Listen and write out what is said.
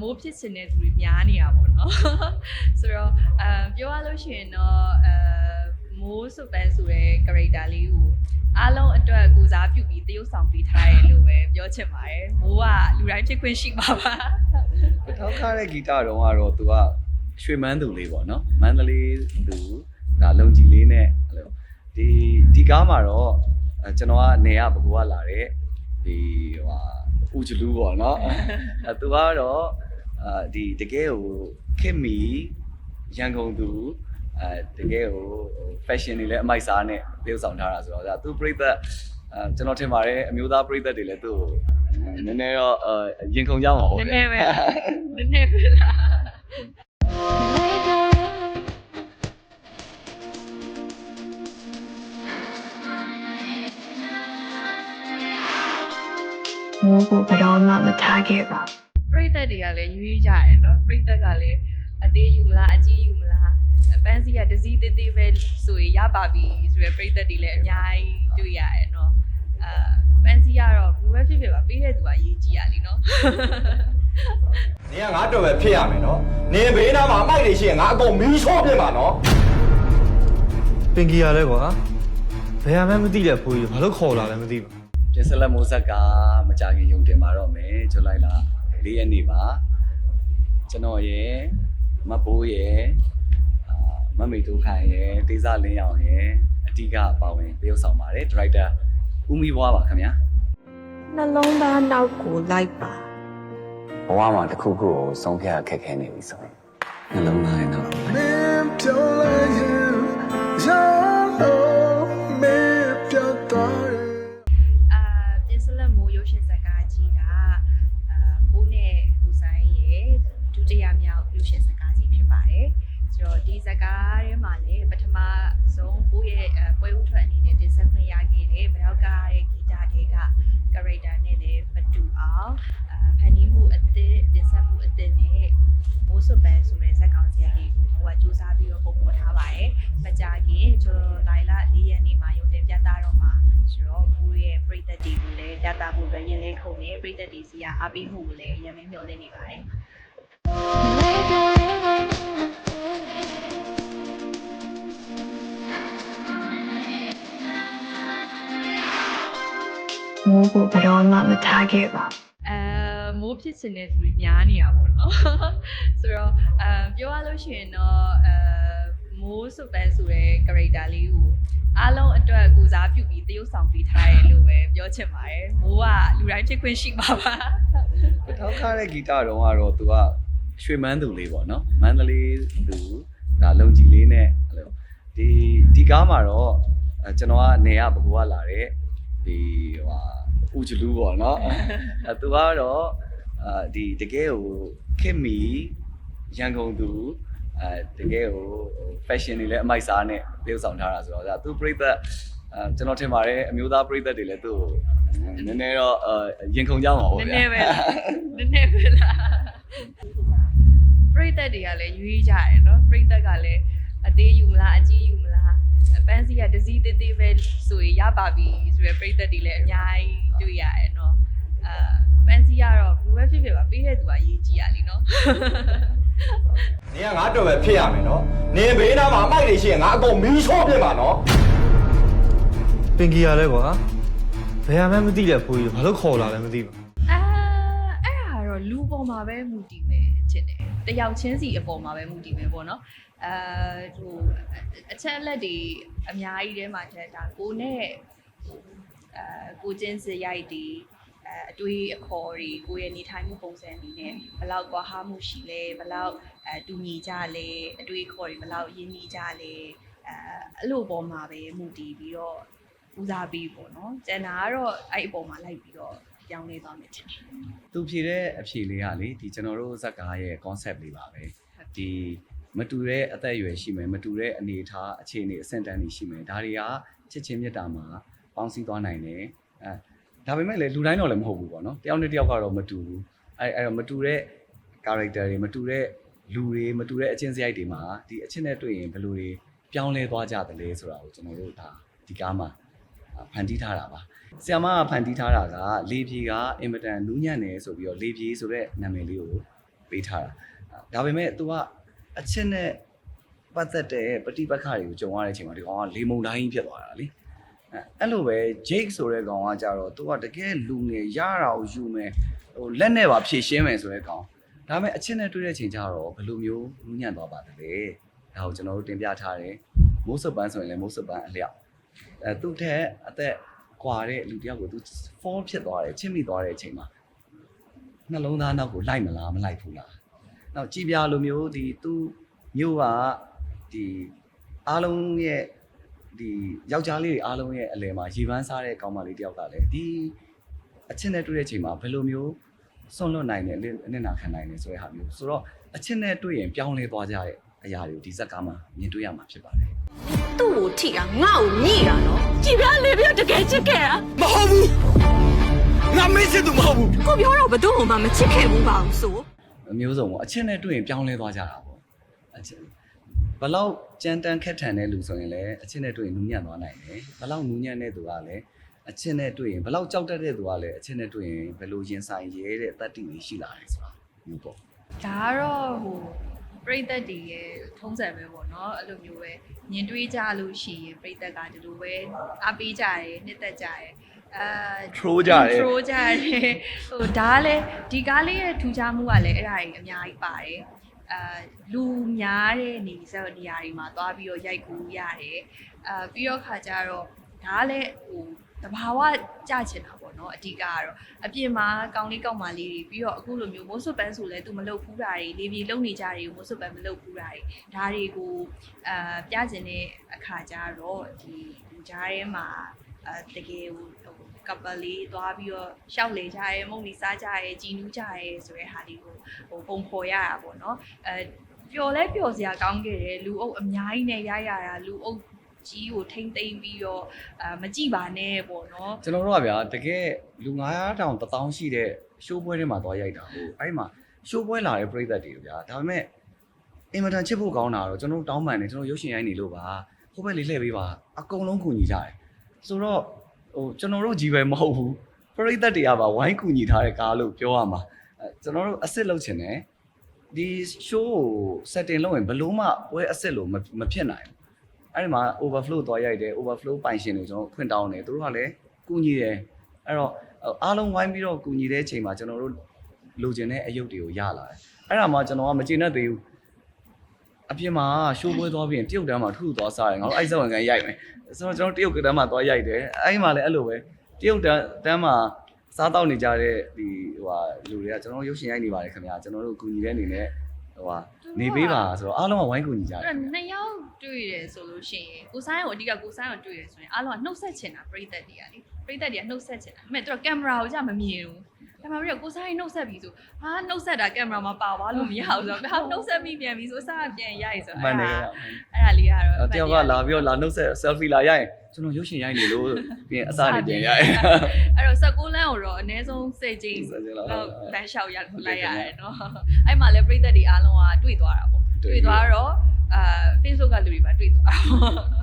မိုးဖြစ်စင်တဲ့သူတွေများနေတာပေါ့နော်ဆိုတော့အဲပြောရလို့ရှိရင်တော့အဲမိုးစုပန်းဆိုတဲ့ character လေးကိုအားလုံးအတွက်ကိုစားပြုပြီးတရုပ်ဆောင်ပေးထားတယ်လို့ပဲပြောချင်ပါတယ်မိုးကလူတိုင်းဖြစ်ခွင့်ရှိပါပါထောက်ထားတဲ့ဂီတတုံးကတော့သူကရွှေမန်းသူလေးပေါ့နော်မန္တလေးသူဒါလုံကြီးလေးနဲ့အဲ့လိုဒီဒီကားမှာတော့အဲကျွန်တော်ကနေရဘကူကလာတဲ့ဒီဟိုဟာဦးကျလူးပေါ့နော်အဲသူကတော့ အာဒီတကယ်ကိုခင်မီရန်ကုန်သူအဲတကယ်ကို fashion တွေလည်းအမိုက်စားနဲ့ပြုဆောင်ထားတာဆိုတော့ဒါသူပြိသက်အဲကျွန်တော်ထင်ပါတယ်အမျိုးသားပြိသက်တွေလည်းသူ့ကိုနည်းနည်းတော့အရင်ခုန်ကြမှာပေါ့နည်းဗျာနည်းပဲနည်းနည်းပဲလားမိုးကိုဘယ်တော့မှမထားခဲ့ပါဘူးပရိသ တ်တွေကလည်းရွေးကြတယ်နော်ပရိသတ်ကလည်းအသေးယူမလားအကြီးယူမလားပန်းစီကဒစီသေးသေးပဲဆိုရင်ရပါပြီဆိုရယ်ပရိသတ်တွေလည်းအများကြီးတွေ့ရတယ်နော်အာပန်းစီကတော့ဘယ်ပဲဖြစ်ဖြစ်ပါပေးတဲ့သူကအရေးကြီးရလीနော်နင်ကငါတော်ပဲဖြစ်ရမယ်နော်နင်ဘေးနားမှာအမိုက်တွေရှိရင်ငါအကုန်မီးချောပြစ်မှာနော်ပင်ကြီးရလဲကွာဘယ်မှမသိတဲ့ဖိုးကြီးဘာလို့ခေါ်လာလဲမသိဘူးပြင်စလက်မိုးဆက်ကမကြခင်ယုံတင်มาတော့မယ်ဇူလိုင်လ ၄ရက်နေ့ပါကျွန်တော်ရဲ့မဘိုးရဲ့အာမမေဒုခိုင်ရဲ့ဒေသလင်းရောင်ရဲ့အဓိကပါဝင်တရုပ်ဆောင်ပါတယ်ဒါရိုက်တာဦးမီဘွားပါခင်ဗျာနှလုံးသားနောက်ကိုလိုက်ပါဘဝမှာတစ်ခုခုကိုဆုံးဖြတ်ခက်ခဲနေပြီဆိုရင်နှလုံးသားရဲ့နောက်ကိုလိုက် Man, character နဲ့လည်းမတူအောင်အာဖန်တီးမှုအသစ်တင်ဆက်မှုအသစ်နဲ့မိုးစွပ်ပန်းဆိုတဲ့ဇာတ်ကောင်စီလေးကိုဟိုကစူးစမ်းပြီးတော့ပုံပေါ်ထားပါတယ်မကြခင်ကျွန်တော်လိုင်လာ၄ရက်နေ့မှာရုံတင်ပြသတော့မှာဆိုတော့ဘူးရဲ့ပရိသတ်တွေကိုလည်းပြသဖို့အတွက်ရင်လေးခုန်နေပရိသတ်တွေစီကအားပေးမှုကိုလည်းရမင်းမျှော်လင့်နေပါတယ် မိုးကိုဘယ်တော့မှမထားခဲ့ပါဘူးအဲမိုးဖြစ်စင်တဲ့သူတွေများနေတာပေါ့နော်ဆိုတော့အဲပြောရလို့ရှိရင်တော့အဲမိုးစုပန်းဆိုတဲ့ character လေးကိုအားလုံးအတွက်ကိုစားပြုပြီးတရုပ်ဆောင်ပေးထားတယ်လို့ပဲပြောချင်ပါတယ်မိုးကလူတိုင်းဖြစ်ခွင့်ရှိပါပါထောက်ထားတဲ့ဂီတတုံးကတော့သူကရွှေမန်းသူလေးပေါ့နော်မန္တလေးသူဒါလုံကြီးလေးနဲ့အဲ့လိုဒီဒီကားမှာတော့အဲကျွန်တော်ကနေရဘကူကလာတဲ့ဒီဟိုဟာ ဦးကျလူးပေါ့နော်အဲသူကတော့အာဒီတကယ်ကိုခင်မီရန်ကုန်သူအဲတကယ်ကို fashion တွေလည်းအမိုက်စားနဲ့ပြုဆောင်ထားတာဆိုတော့ဒါသူပြိသက်အဲကျွန်တော်ထင်ပါတယ်အမျိုးသားပြိသက်တွေလည်းသူ့ကိုနည်းနည်းတော့အရင်ခုန်ကြမှာပေါ့နည်းဗျာနည်းပဲလားနည်းနည်းပဲလားပရိသတ်တွေကလည်းရွေးကြတယ်နော်ပရိသတ်ကလည်းအသေးယူမလားအကြီးယူမလားပန်းစီကဒစီသေးသေးပဲဆိုရင်ရပါပြီဆိုရယ်ပရိသတ်တွေလည်းအများကြီး တွေ့ရတယ်နော်အာပန်းစီကတော့ဘယ်ပဲဖြစ်ဖြစ်ပါပေးတဲ့သူကအရေးကြီးရလीနော်နင်ကငါတော်ပဲဖြစ်ရမယ်နော်နင်ဘေးနားမှာအမိုက်တွေရှိရင်ငါအကုန်မီးချောပြစ်မှာနော်ပင်ကြီးရလဲကွာဘယ်မှမသိတဲ့ဖိုးကြီးဘာလို့ခေါ်လာလဲမသိဘူးအာအဲ့ဒါကတော့လူပေါ်မှာပဲမူတည်မယ်ချစ်တယ်တယောက်ချင်းစီအပေါ်မှာပဲမူတည်မယ်ပေါ့နော်အာဟိုအချက်အလက်တွေအများကြီးထဲမှာတက်တာကိုနဲ့ အာကိုချင်းစရိုက်တွေအဲအတွေးအခေါ်တွေကိုယ့်ရဲ့နေထိုင်မှုပုံစံတွေနဲ့ဘယ်လောက်ကွာဟာမှုရှိလဲဘယ်လောက်အဲတူညီကြလဲအတွေးအခေါ်တွေဘယ်လောက်ရင်းနှီးကြလဲအဲအဲ့လိုပေါ်မှာပဲမူတည်ပြီးတော့ဦးစားပေးပေါ့နော်ကျန်တာကတော့အဲ့အပေါ်မှာလိုက်ပြီးတော့ပြောင်းလဲသွားမယ်ထင်တယ်သူဖြေတဲ့အဖြေလေးကလေဒီကျွန်တော်တို့ဇက်ကားရဲ့ concept လေးပါပဲဒီမတူတဲ့အသက်အရွယ်ရှိမယ်မတူတဲ့အနေအထားအခြေအနေအဆင့်တန်းတွေရှိမယ်ဒါတွေကချစ်ချင်းမြတ်တာမှာ ပေါင်းစည်းသွားနိုင်တယ်အဲဒါပေမဲ့လေလူတိုင်းတော့လည်းမဟုတ်ဘူးပေါ့နော်တယောက်နဲ့တယောက်ကတော့မတူဘူးအဲအဲ့တော့မတူတဲ့ character တွေမတူတဲ့လူတွေမတူတဲ့အချင်းစရိုက်တွေမှာဒီအချင်းနဲ့တွေ့ရင်ဘယ်လိုတွေပြောင်းလဲသွားကြသလဲဆိုတာကိုကျွန်တော်တို့ဒါဒီကားမှာဖန်တီးထားတာပါဆ iam မကဖန်တီးထားတာကလေပြေကအင်မတန်နူးညံ့တယ်ဆိုပြီးတော့လေပြေဆိုတဲ့နာမည်လေးကိုပေးထားတာဒါပေမဲ့ तू ကအချစ်နဲ့ပတ်သက်တဲ့ပဋိပက္ခတွေကိုကြုံရတဲ့အချိန်မှာဒီကောင်ကလေမုန်တိုင်းဖြစ်သွားတာလေ အဲအဲ့လိုပဲ Jake ဆိုတဲ့ကောင်ကကြတော့ तू ကတကယ်လူငယ်ရတာကိုယူမယ်ဟိုလက်နဲ့ပါဖြည့်ရှင်းမယ်ဆိုတဲ့ကောင်ဒါပေမဲ့အချစ်နဲ့တွေ့တဲ့ချိန်ကျတော့ဘယ်လိုမျိုးနူးညံ့သွားပါသလဲဒါကိုကျွန်တော်တို့တင်ပြထားတယ်မိုးစပန်းဆိုရင်လည်းမိုးစပန်းအလျောက်အဲသူ့ထက်အသက်ကွာတဲ့လူတယောက်ကို तू fall ဖြစ်သွားတယ်ချစ်မိသွားတဲ့အချိန်မှာနှလုံးသားနောက်ကိုလိုက်မလားမလိုက်ဘူးလားနောက်ကြည်ပြာလိုမျိုးဒီသူ့မျိုးကဒီအားလုံးရဲ့ ဒီယောက်ျားလေးတွေအားလုံးရဲ့အလယ်မှာရေပန်းစားတဲ့ကောင်မလေးတယောက်ကလည်းဒီအချစ်နဲ့တွေ့တဲ့အချိန်မှာဘယ်လိုမျိုးဆွန့်လွတ်နိုင်တယ်အနစ်နာခံနိုင်တယ်ဆိုတဲ့ဟာမျိုးဆိုတော့အချစ်နဲ့တွေ့ရင်ပြောင်းလဲသွားကြတဲ့အရာတွေကိုဒီဇက်ကမှမြင်တွေ့ရမှာဖြစ်ပါတယ်သူ့ကိုထိတာငါ့ကိုညိတာနော်ကြည်ပြားလေပြားတကယ်ချစ်ခဲ့တာမဟုတ်ဘူးငါမင်းစစ်သူမဟုတ်ဘူးကိုပြောတော့ဘယ်သူမှမချစ်ခဲ့ဘူးပါဘူးဆိုအမျိုးစုံပေါ့အချင်းနဲ့တွေ့ရင်ပြောင်းလဲသွားကြတာပေါ့အချင်း ဘလောက်ကြမ်းတမ်းခက်ထန်တဲ့လူဆိုရင်လည်းအချင်းနဲ့တွေ့ရင်နူးညံ့သွားနိုင်တယ်ဘလောက်နူးညံ့တဲ့သူကလည်းအချင်းနဲ့တွေ့ရင်ဘလောက်ကြောက်တတ်တဲ့သူကလည်းအချင်းနဲ့တွေ့ရင်ဘယ်လိုရင်ဆိုင်ရဲတဲ့တတ္တိတွေရှိလာတယ်ဆိုတာမျိုးပေါ့ဒါကတော့ဟိုပြိသက်တည်ရဲ့ထုံးစံပဲပေါ့နော်အဲ့လိုမျိုးပဲမြင်တွေးကြလို့ရှိရင်ပြိသက်ကဒီလိုပဲအားပေးကြတယ်နှစ်သက်ကြတယ်အာ Throw ကြတယ် throw ကြတယ်ဟိုဒါကလည်းဒီကားလေးရဲ့ထူခြားမှုကလည်းအဲ့ဒါကြီးအများကြီးပါတယ် အာလူများတဲ့နေစက်နေရာတွေမှာသွားပြီးတော့ရိုက်ကူးရတယ်အာပြီးတော့ခါကြတော့ဒါကလည်းဟိုတဘာဝကြချင်တာပေါ့နော်အဓိကကတော့အပြင်မှာကောင်းလေးကောင်းမလေးတွေပြီးတော့အခုလိုမျိုးမိုးဆွပန်းဆိုလဲသူမလုပ်ဘူးတာတွေလေပြေလုံနေကြတွေမိုးဆွပန်းမလုပ်ဘူးတာတွေဒါတွေကိုအာပြကျင်တဲ့အခါကျတော့ဒီလူကြားထဲမှာအာတကယ်ဟို ဟိုကပ်ပလလေးသွားပြီးတော့ရှောက်လေကြရဲမုန်နေစားကြရဲကြည်နူးကြရဲဆိုတဲ့ဟာလေးကိုဟိုပုံဖော်ရတာပေါ့နော်အဲပျော်လဲပျော်စရာကောင်းခဲ့တယ်လူအုပ်အများကြီးနဲ့ရရတာလူအုပ်ကြီးကိုထိမ့်သိမ့်ပြီးတော့အာမကြည့်ပါနဲ့ပေါ့နော်ကျွန်တော်တို့ကဗျာတကယ်လူ9000 1000ရှိတဲ့ရှိုးပွဲတွေမှာသွားရိုက်တာဟိုအဲ့ဒီမှာရှိုးပွဲလာတဲ့ပြိသက်တွေဗျာဒါပေမဲ့အင်မတန်ချစ်ဖို့ကောင်းတာတော့ကျွန်တော်တို့တောင်းပန်နေကျွန်တော်ရုပ်ရှင်ရိုက်နေလို့ပါဟိုဘက်လေးလှည့်ပေးပါအကုန်လုံးကူညီကြတယ်ဆိုတော့ ဟိုကျွန်တော်တို့ကြီးပဲမဟုတ်ဘူးပြိသက်တွေကပါဝိုင်းကူညီထားတဲ့ကားလို့ပြောရမှာအဲကျွန်တော်တို့အစ်စ်လုပ်ချင်တယ်ဒီ show ကို setting လုပ်ရင်ဘယ်လို့မှပွဲအစ်စ်လို့မမဖြစ်နိုင်ဘူးအဲ့ဒီမှာ overflow သွားရိုက်တယ် overflow ပိုင်ရှင်တွေကျွန်တော်ဖွင့်တောင်းတယ်သူတို့ကလည်းကူညီတယ်အဲ့တော့အားလုံးဝိုင်းပြီးတော့ကူညီတဲ့အချိန်မှာကျွန်တော်တို့လိုချင်တဲ့အယုတ်တွေကိုရလာတယ်အဲ့ဒါမှကျွန်တော်ကမကျေနပ်သေးဘူး အပြင်မှာရှိုးပွဲသွားပြီးရင်တရုတ်တန်းမှာထူထူသွားစားတယ်ငါတို့အဲ့စက်ဝင်ကန်ရိုက်မယ်ဆိုတော့ကျွန်တော်တရုတ်ကတန်းမှာသွားရိုက်တယ်အဲ့ဒီမှာလည်းအဲ့လိုပဲတရုတ်တန်းတန်းမှာစားတောက်နေကြတဲ့ဒီဟိုဟာလူတွေကကျွန်တော်တို့ရုပ်ရှင်ရိုက်နေပါတယ်ခင်ဗျာကျွန်တော်တို့ကူညီတဲ့အနေနဲ့ဟိုဟာနေပေးပါဆိုတော့အားလုံးကဝိုင်းကူညီကြတယ်အဲ့တော့နှစ်ယောက်တွေ့တယ်ဆိုလို့ရှိရင်ကိုဆိုင်ကိုအဓိကကိုဆိုင်ကိုတွေ့တယ်ဆိုရင်အားလုံးကနှုတ်ဆက်ချင်တာပြိသက်တွေကလေပြိသက်တွေကနှုတ်ဆက်ချင်တာအဲ့မဲ့သူကကင်မရာကိုကြာမမြင်ဘူး ကင်မရာပြီးတော့ကိုဆိုင်နှုတ်ဆက်ပြီးဆိုဟာနှုတ်ဆက်တာကင်မရာမှာပါသွားလို့မရဘူးဆိုတော့ဟာနှုတ်ဆက်ပြီးပြန်ပြီးဆိုအစားပြန်ရိုက်ဆိုမှန်တယ်အဲ့ဒါလေးကတော့အဲ့တယောက်ကလာပြီးတော့လာနှုတ်ဆက် selfie လာရရင်ကျွန်တော်ရုပ်ရှင်ရိုက်နေလို့ပြီးရင်အစားနေပြန်ရရင်အဲ့တော့16လမ်းကိုတော့အနည်းဆုံးစိတ်ချင်း16လမ်းတော့လမ်းလျှောက်ရလိုက်ရတယ်နော်အဲ့မှာလည်းပြိသက်တွေအားလုံးကတွေ့သွားတာပေါ့တွေ့တွေ့သွားတော့အာ Facebook ကလူတွေပါတွေ့သွားတာပေါ့